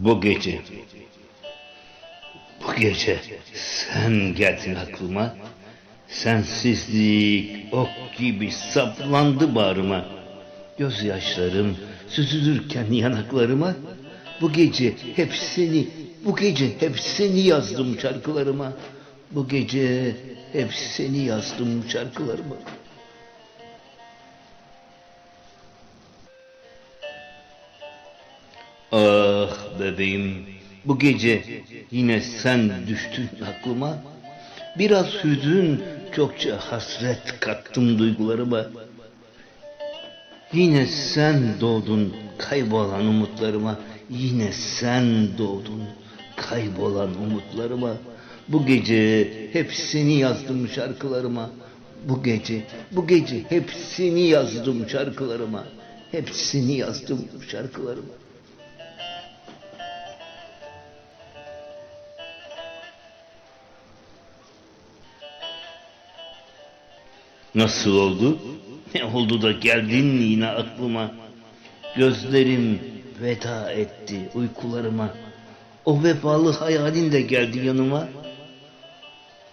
Bu gece, bu gece sen geldin aklıma. Sensizlik ok gibi saplandı bağrıma. Gözyaşlarım süzülürken yanaklarıma. Bu gece hep seni, bu gece hep seni yazdım şarkılarıma. Bu gece hep seni yazdım şarkılarıma. Ah bebeğim, bu gece yine sen düştün aklıma. Biraz hüzün, çokça hasret kattım duygularıma. Yine sen doğdun kaybolan umutlarıma. Yine sen doğdun kaybolan umutlarıma. Bu gece hep seni yazdım şarkılarıma. Bu gece, bu gece hep seni yazdım şarkılarıma. Hepsini yazdım şarkılarıma. Nasıl oldu? Ne oldu da geldin yine aklıma? Gözlerim veda etti uykularıma. O vefalı hayalin de geldi yanıma.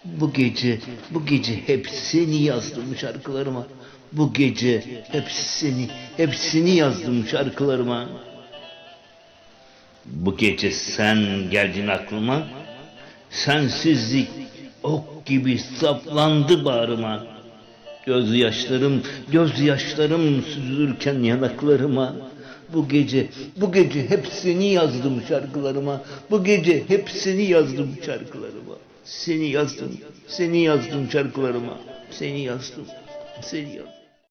Bu gece, bu gece hep seni yazdım şarkılarıma. Bu gece hep seni, hepsini yazdım şarkılarıma. Bu gece sen geldin aklıma. Sensizlik ok gibi saplandı bağrıma. Gözyaşlarım, gözyaşlarım süzülürken yanaklarıma. Bu gece, bu gece hep seni yazdım şarkılarıma. Bu gece hep seni yazdım şarkılarıma. Seni yazdım, seni yazdım şarkılarıma. Seni yazdım, seni yazdım.